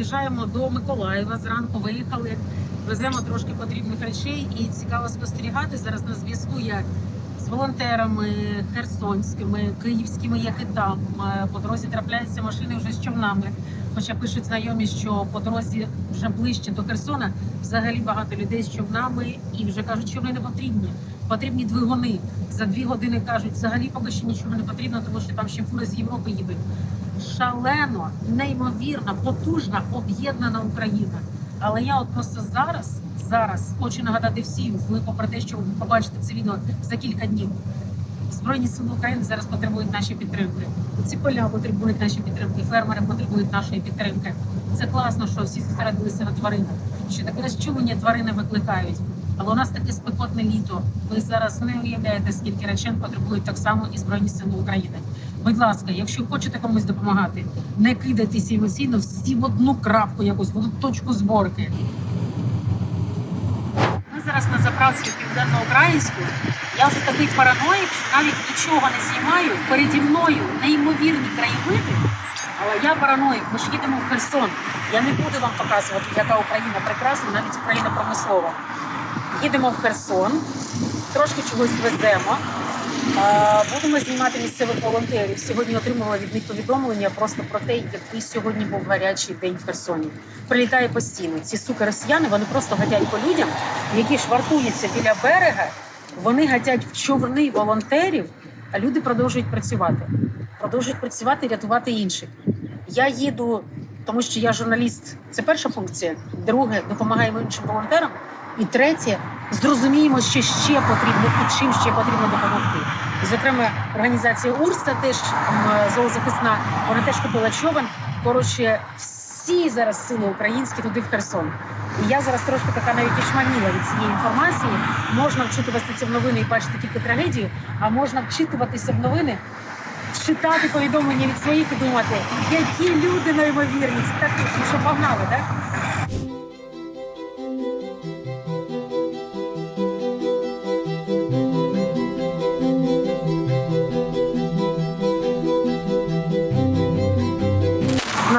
під'їжджаємо до Миколаєва. Зранку виїхали, веземо трошки потрібних речей і цікаво спостерігати. Зараз на зв'язку я з волонтерами херсонськими, київськими, як і там. Е, По дорозі трапляються машини вже з човнами. Хоча пишуть знайомі, що по дорозі вже ближче до Херсона взагалі багато людей з човнами і вже кажуть, що вони не потрібні. Потрібні двигуни. За дві години кажуть, взагалі поки що нічого не потрібно, тому що там ще фури з Європи їдуть шалено, неймовірна, потужна, об'єднана Україна. Але я от просто зараз, зараз хочу нагадати всім, ви попри те, що ви побачите це відео за кілька днів. Збройні сили України зараз потребують нашої підтримки. Ці поля потребують нашої підтримки, фермери потребують нашої підтримки. Це класно, що всі зосередилися на тваринах, що таке розчулення тварини викликають. Але у нас таке спекотне літо. Ви зараз не уявляєте, скільки речей потребують так само і Збройні Сили України. Будь ласка, якщо хочете комусь допомагати, не кидайтеся емоційно всі в одну крапку, якусь в одну точку зборки. Ми зараз на заправці південноукраїнську. Я вже такий параноїк, що навіть нічого не знімаю. Переді мною неймовірні краєвиди. Але я параноїк, ми ж їдемо в Херсон. Я не буду вам показувати, яка Україна прекрасна, навіть Україна промислова. Їдемо в Херсон, трошки чогось веземо. Будемо знімати місцевих волонтерів. Сьогодні отримувала від них повідомлення просто про те, який сьогодні був гарячий день в Херсоні. Прилітає постійно. Ці суки росіяни вони просто гадять по людям, які швартуються біля берега. Вони гатять в човни волонтерів, а люди продовжують працювати. Продовжують працювати і рятувати інших. Я їду, тому що я журналіст. Це перша функція. Друге, допомагаємо іншим волонтерам. І третє, зрозуміємо, що ще потрібно і чим ще потрібно допомогти. Зокрема, організація Урса теж зоозахисна, вона теж купила човен. Коротше, всі зараз сили українські туди в Херсон. І я зараз трошки така навіть очманіла від цієї інформації. Можна вчитуватися в новини і бачити тільки трагедію, а можна вчитуватися в новини, читати повідомлення від своїх і думати, які люди неймовірні. Це так, ну що погнали, так?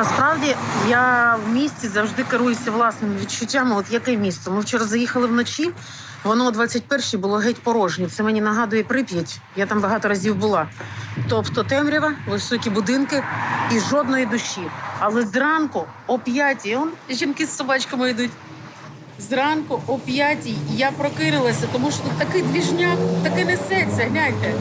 Насправді я в місті завжди керуюся власними відчуттями. От яке місто? Ми вчора заїхали вночі. Воно о 21-й було геть порожнє. Це мені нагадує Прип'ять. Я там багато разів була. Тобто темрява, високі будинки і жодної душі. Але зранку о 5-й, жінки з собачками йдуть. Зранку о 5-й я прокинулася, тому що тут такий двіжняк, таке несеться, гляньте.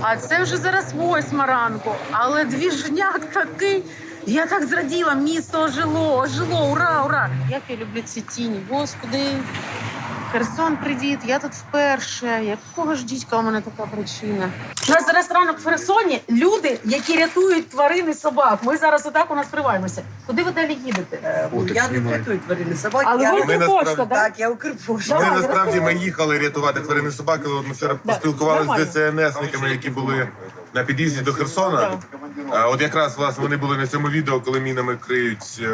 А це вже зараз восьма ранку, але двіжняк такий. Я так зраділа, місто ожило, ожило, ура, ура! Як я люблю ці тіні, господи. Херсон, привіт, я тут вперше. Якого ж дідька у мене така причина? У нас зараз ранок в Херсоні люди, які рятують тварин і собак. Ми зараз отак у нас триваємося. Куди ви далі їдете? Е, Я не рятую тварини собак. Але я... ви Ми Укрпошта, насправді- так? Так, я Укрпошта. Ми насправді ми їхали рятувати тварини собаки. але От ми вчора Да, поспілкувалися з ДСНСниками, які були на під'їзді до Херсона. А, От якраз власне вони були на цьому відео, коли мінами криють е,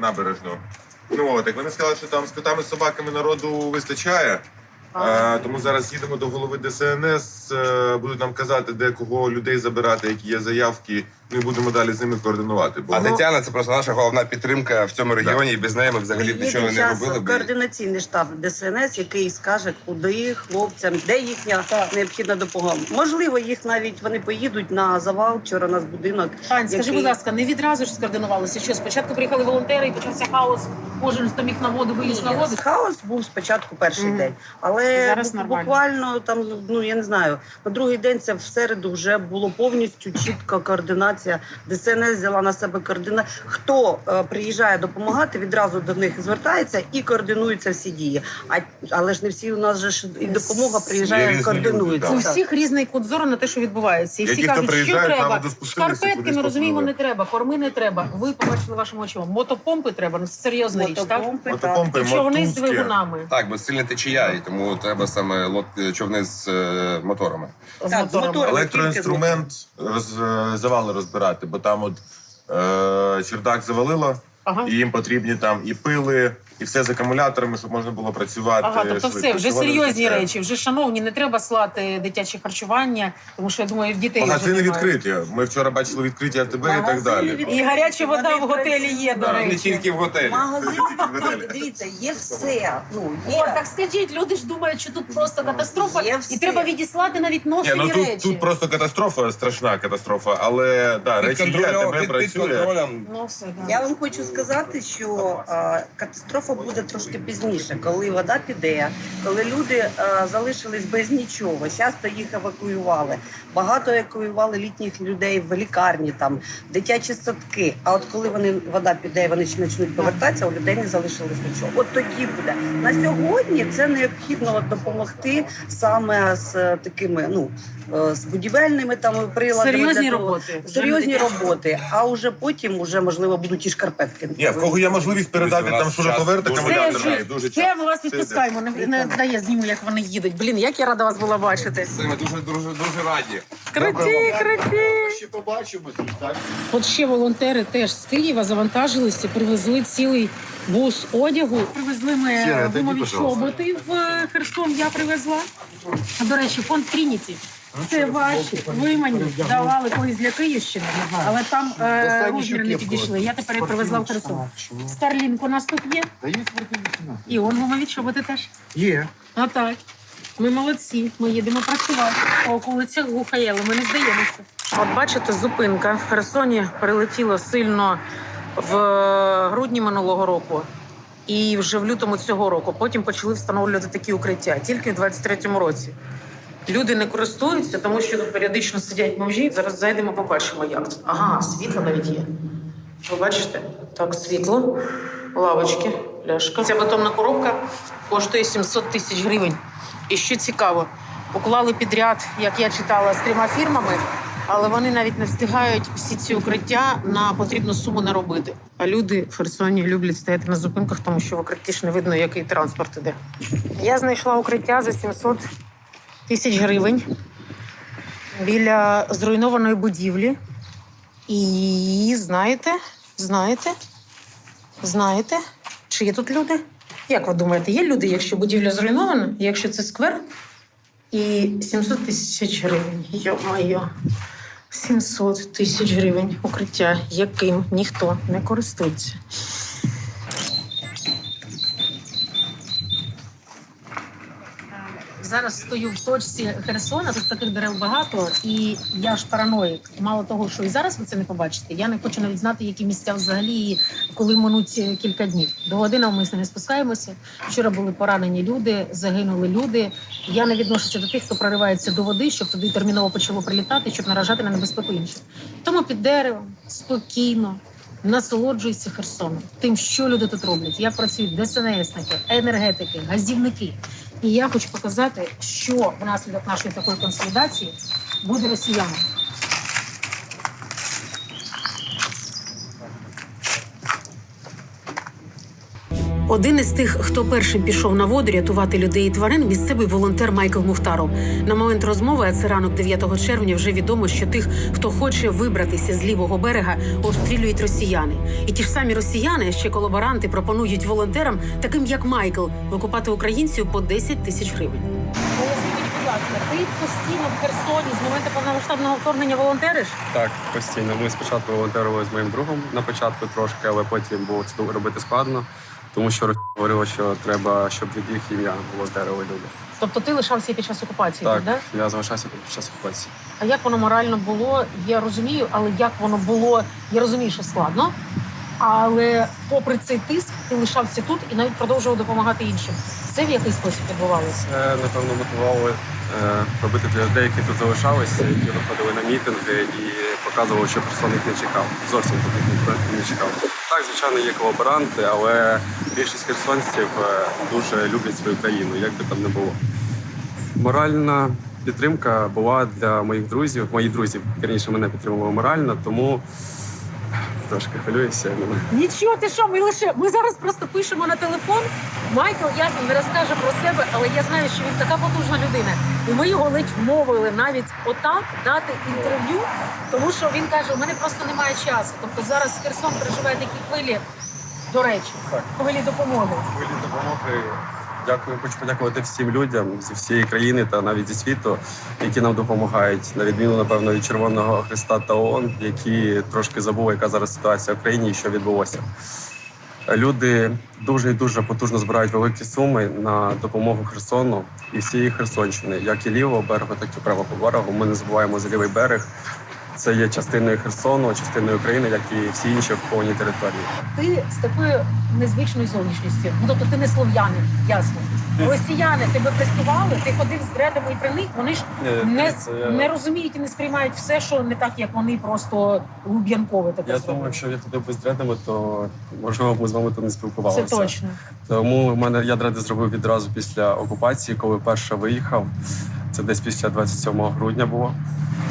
набережну. Ну от як вони сказали, що там з котами з собаками народу вистачає. А, тому зараз їдемо до голови ДСНС, е, будуть нам казати, де кого людей забирати, які є заявки. Ми будемо далі з ними координувати. Бо А Тетяна це просто наша головна підтримка в цьому регіоні, і без неї ми взагалі б Є нічого не зараз робили б. координаційний штаб ДСНС, який скаже, куди хлопцям, де їхня необхідна допомога. Можливо, їх навіть вони поїдуть на завал. Вчора у нас будинок. Ань, скажи, який- будь ласка, не відразу ж скоординувалися. Що спочатку приїхали волонтери і почався хаос. Кожен хто міг на воду, виліз на воду. Хаос був спочатку перший Мгм. день, але Зараз бу- нормально. буквально там, ну я не знаю, на другий день це в середу вже було повністю чітка координація. ДСНС взяла на себе координацію. Хто е, приїжджає допомагати, відразу до них звертається і координуються всі дії. А але ж не всі у нас же ж і допомога приїжджає, координується. люди, У всіх різний кут зору на те, що відбувається. І всі Які кажуть, що треба. Шкарпетки, ми розуміємо, не треба, корми не треба. Ви побачили вашими очима. Мотопомпи треба, ну це серйозна річ, так? Мотопомпи, Якщо вони з мотузки. двигунами. Так, бо сильна течія, і тому треба саме лод човни з е, моторами. з Так, з моторами. електроінструмент роз, е, завали розбирати, бо там от е, чердак завалило, Ага. і їм потрібні там і пили, і все з акумуляторами, щоб можна було працювати. Ага, тобто швидко. все, вже не серйозні вистачає. речі, вже шановні, не треба слати дитяче харчування, тому що я думаю, в дітей вже Магазини немає. відкриті. Ми вчора бачили відкриті АТБ і так Магазини далі. відкриті. І гаряча вода в готелі є, до Да, Не речі. тільки в готелі. Магазин, дивіться, є все. Ну, О, так скажіть, люди ж думають, що тут просто катастрофа, Є і все. треба відіслати навіть Ні, ношені ну речі. тут, тут просто катастрофа, страшна катастрофа, але да, речі є, контролем, АТБ під, під працює. контролем. Ну, все, да. Я вам хочу сказати, що а, катастрофа буде трошки пізніше, коли вода піде, коли люди а, залишились без нічого. Часто їх евакуювали. Багато евакуювали літніх людей в лікарні, там дитячі садки. А от коли вони вода піде, вони ще почнуть повертатися, у людей не залишилось нічого. От тоді буде на сьогодні. Це необхідно от допомогти саме з е, такими, ну е, з будівельними там приладами. Серйозні для того. роботи. Серйозні роботи, а вже потім уже можливо будуть і шкарпетки. Ні, в кого є можливість передати там нас шуруповерт, час дуже Це дуже це ми вас відпускаємо. Не, не дає зніму, як вони їдуть. Блін, як я рада вас була бачити. Це ми дуже дуже дуже раді. Круті, круті. Ще побачимось, так? От ще волонтери теж з Києва завантажилися, привезли цілий бус одягу. Привезли ми гумові чоботи в Херсон. Я привезла. До речі, фонд Трініті. Це ваші. Ви мені давали колись для Київщини, але там е, розміри не підійшли. Я тепер її привезла в Херсон. Старлінк у нас тут є. Та є спортивні. І он гумові чоботи теж. Є. А так. Ми молодці, ми їдемо працювати. По околицях Гухаєли, ми не здаємося. От бачите, зупинка в Херсоні прилетіло сильно в грудні минулого року і вже в лютому цього року. Потім почали встановлювати такі укриття тільки в 23-му році. Люди не користуються, тому що тут періодично сидять бомжі. Зараз зайдемо, побачимо, як тут. Ага, світло навіть є. Ви бачите? Так, світло, лавочки, пляшка. Ця бетонна коробка коштує 700 тисяч гривень. І що цікаво, уклали підряд, як я читала, з трьома фірмами, але вони навіть не встигають всі ці укриття на потрібну суму наробити. А люди в Херсоні люблять стояти на зупинках, тому що в укритті ж не видно, який транспорт іде. Я знайшла укриття за 700 тисяч гривень біля зруйнованої будівлі. І знаєте, знаєте, знаєте, чи є тут люди? Як ви думаєте, є люди, якщо будівля зруйнована, якщо це сквер? І 700 тисяч гривень. Йо-моє. 700 тисяч гривень укриття, яким ніхто не користується. Зараз стою в точці Херсона, тут таких дерев багато, і я ж параноїк. Мало того, що і зараз ви це не побачите. Я не хочу навіть знати, які місця взагалі, коли минуть е, кілька днів. До години ми не спускаємося. Вчора були поранені люди, загинули люди. Я не відношуся до тих, хто проривається до води, щоб туди терміново почало прилітати, щоб наражати на небезпеку інших. Тому під деревом спокійно. Насолоджуйся Херсоном, тим, що люди тут роблять, як працюють ДСНСники, енергетики, газівники. І я хочу показати, що внаслідок нашої такої консолідації буде росіянам. Один із тих, хто першим пішов на воду рятувати людей і тварин, місцевий волонтер Майкл Мухтаров. На момент розмови, а це ранок 9 червня, вже відомо, що тих, хто хоче вибратися з лівого берега, обстрілюють росіяни. І ті ж самі росіяни, ще колаборанти, пропонують волонтерам, таким як Майкл, викупати українців по 10 тисяч гривень. Будь ласка, ти постійно в Херсоні з моменту повномасштабного вторгнення волонтериш? Так, постійно. Ми спочатку волонтерили з моїм другом на початку трошки, але потім було це робити складно, тому що Росія говорила, що треба, щоб від їх ім'я волонтерили люди. Тобто ти лишався і під час окупації, Так, да? я залишався під час окупації. А як воно морально було, я розумію, але як воно було, я розумію, що складно. Але попри цей тиск, ти лишався тут і навіть продовжував допомагати іншим. Це в який спосіб відбувалося? Це напевно мотивувало робити для людей, які тут залишалися, які виходили на мітинги і показували, що Херсон їх не чекав. Зовсім тут їх не чекав. Так, звичайно, є колаборанти, але більшість херсонців е, дуже люблять свою країну, як би там не було. Моральна підтримка була для моїх друзів. Мої друзі раніше мене підтримували морально, тому трошки хвилююся. Нічого, ти що, ми лише ми зараз просто пишемо на телефон. Майкл ясно не розкаже про себе, але я знаю, що він така потужна людина. І ми його ледь вмовили навіть отак дати інтерв'ю, тому що він каже: у мене просто немає часу. Тобто зараз Херсон переживає такі хвилі, до речі, хвилі допомоги. хвилі допомоги. Дякую, хочу подякувати всім людям зі всієї країни та навіть зі світу, які нам допомагають, на відміну, напевно, від Червоного Христа та ООН, які трошки забули, яка зараз ситуація в країні і що відбулося. Люди дуже і дуже потужно збирають великі суми на допомогу Херсону і всієї Херсонщини, як і лівого берегу, так і правого берегу. Ми не забуваємо за лівий берег. Це є частиною Херсону, частиною України, як і всі інші окуповані території. Ти з такою незвичною зовнішністю. Ну тобто ти не слов'янин, ясно. Росіяни тебе пресували, ти ходив з дредами і при них вони ж не, Це я- не розуміють і не сприймають все, що не так, як вони просто Луб'янкове таке Я зробили. думаю, якщо я ходив без дредами, то можливо ми з вами то не Це спілкувалися. точно. Тому в мене я дреди зробив відразу після окупації, коли перше виїхав. Це десь після 27 грудня було.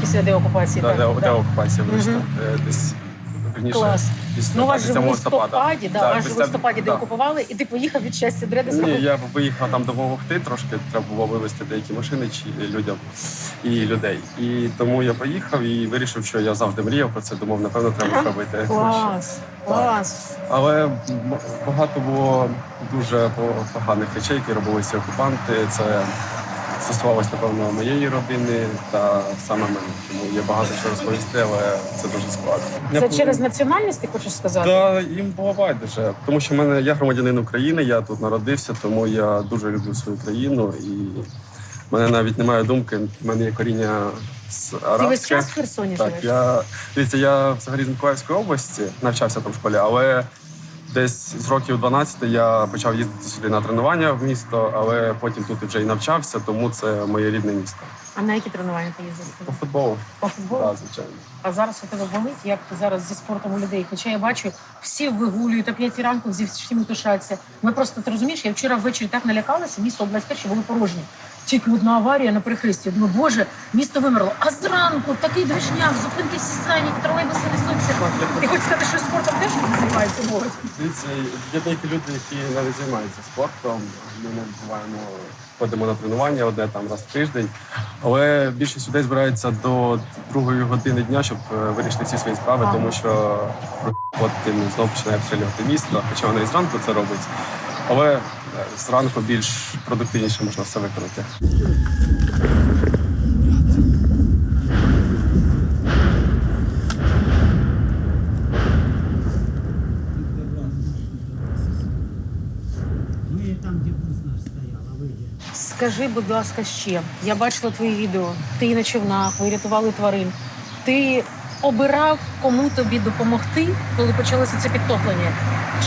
Після деокупації. Да, так, де, так. де окупація вийшла. Е, Десь вірніше, Клас. після Ну, вас же в 27 листопада. листопаді, да, Да, вас же в листопаді да. деокупували, і ти поїхав від щастя дреди Ні, я виїхав там допомогти трошки. Треба було вивезти деякі машини чи людям і людей. І тому я поїхав і вирішив, що я завжди мріяв про це. Думав, напевно, треба зробити. Клас, клас. Але багато було дуже поганих речей, які робили ці окупанти. Це стосувалося, напевно, моєї родини та саме мене. Тому є багато чого розповісти, але це дуже складно. Це через національність, ти хочеш сказати? Та їм було байдуже, тому що в мене я громадянин України, я тут народився, тому я дуже люблю свою країну і в мене навіть немає думки. в мене є коріння з Ти арабське. весь час в Херсоні Так, живеш? я дивіться, я взагалі з Миколаївської області навчався там в школі, але десь з років 12 я почав їздити сюди на тренування в місто, але потім тут вже і навчався, тому це моє рідне місто. А на які тренування ти їздиш? По футболу, По футболу? так, звичайно. А зараз у тебе болить, як ти зараз зі спортом у людей. Хоча я бачу, всі вигулюють о п'ятій ранку, зі всім тушаться. Ми просто ти розумієш, я вчора ввечері так налякалася, місто область області були порожні. Тільки одна аварія на перехресті. Я Думаю, боже, місто вимерло. А зранку такий движняк, зупинки всі сані, тролейбуси несуться. Ти хочеш сказати, що спортом теж займається молодь? Дивіться, є деякі люди, які навіть займаються спортом. Ми не буваємо, ходимо на тренування одне там раз в тиждень. Але більшість людей збирається до другої години дня, щоб е, вирішити всі свої справи, тому що потім знову починає обстрілювати місто, хоча вона і зранку це робить. Але е, зранку більш продуктивніше можна все виконати. Де? Скажи, будь ласка, ще я бачила твої відео. Ти і на човнах, ви рятували тварин. Ти обирав, кому тобі допомогти, коли почалося це підтоплення?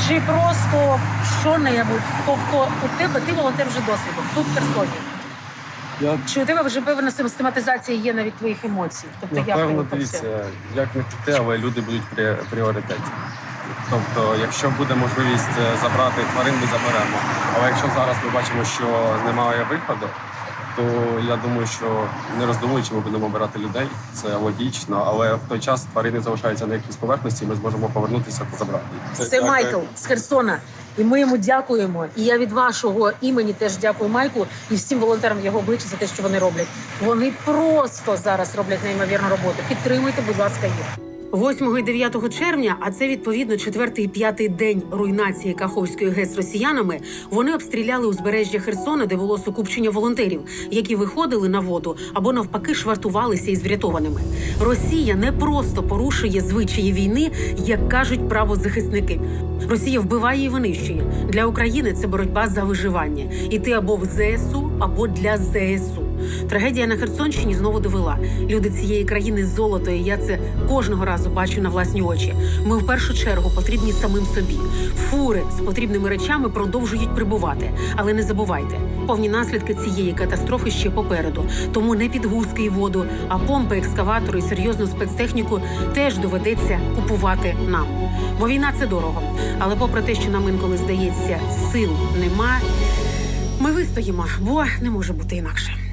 Чи просто що-небудь? Тобто у тебе ти волонтер вже досвідом тут в Херсоні. Я Чи у тебе вже певна систематизація є навіть твоїх емоцій? Тобто Напевно, ти дивіться, як не крути, але люди будуть при пріоритеті. Тобто, якщо буде можливість е, забрати тварин, ми заберемо. Але якщо зараз ми бачимо, що немає виходу, то я думаю, що не роздумуючи, ми будемо обирати людей. Це логічно, але в той час тварини залишаються на якійсь поверхності, і ми зможемо повернутися та забрати. їх. Це Майкл з Херсона. І ми йому дякуємо. І я від вашого імені теж дякую Майклу і всім волонтерам його обличчя за те, що вони роблять. Вони просто зараз роблять неймовірну роботу. Підтримуйте, будь ласка, їх. 8 і 9 червня, а це відповідно четвертий і п'ятий день руйнації Каховської ГЕС росіянами. Вони обстріляли узбережжя Херсона, де було сукупчення волонтерів, які виходили на воду або навпаки швартувалися із врятованими. Росія не просто порушує звичаї війни, як кажуть правозахисники. Росія вбиває і винищує. Для України це боротьба за виживання. Іти або в ЗСУ, або для ЗСУ. Трагедія на Херсонщині знову довела. Люди цієї країни золото, і я це кожного разу бачу на власні очі. Ми в першу чергу потрібні самим собі. Фури з потрібними речами продовжують прибувати. Але не забувайте, повні наслідки цієї катастрофи ще попереду. Тому не підгузки і воду, а помпи, екскаватори і серйозну спецтехніку теж доведеться купувати нам. Бо війна це дорого. Але попри те, що нам інколи здається, сил нема. Ми вистоїмо, бо не може бути інакше.